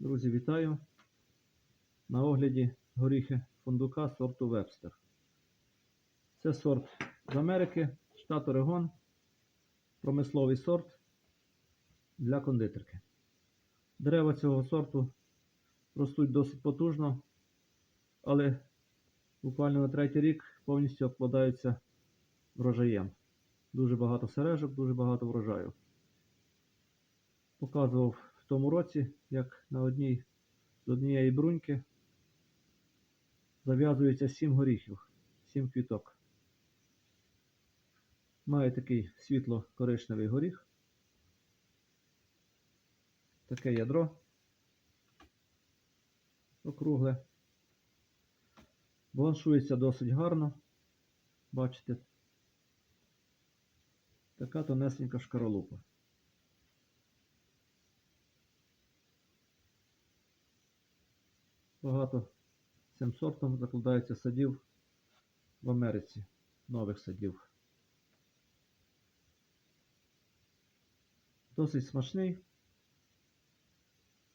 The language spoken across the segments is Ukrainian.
Друзі, вітаю! На огляді горіхи фундука сорту Вебстер. Це сорт з Америки, штат Орегон, промисловий сорт для кондитерки. Дерева цього сорту ростуть досить потужно, але буквально на третій рік повністю обкладаються врожаєм. Дуже багато сережок, дуже багато врожаю. Показував тому році, як на одній з однієї бруньки зав'язується 7 горіхів, 7 квіток. Має такий світло-коричневий горіх, таке ядро округле. Балансується досить гарно. Бачите, така тонесенька шкаралупа. Багато цим сортом закладається садів в Америці, нових садів. Досить смачний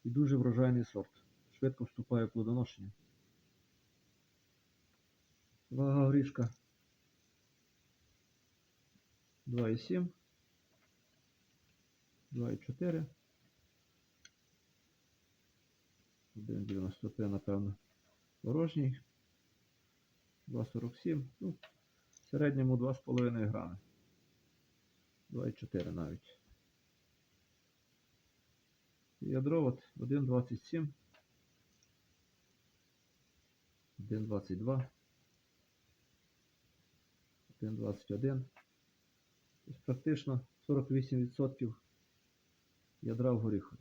і дуже врожайний сорт. Швидко вступає в плодоношення. Вага горішка 2,7, 2,4. 1,93, напевно, порожній. 2,47. Ну, в середньому 2,5 грами. 2,4 навіть. Ядро от 1,27. 1,22. 1,21. Тобто практично 48% ядра в горіхові.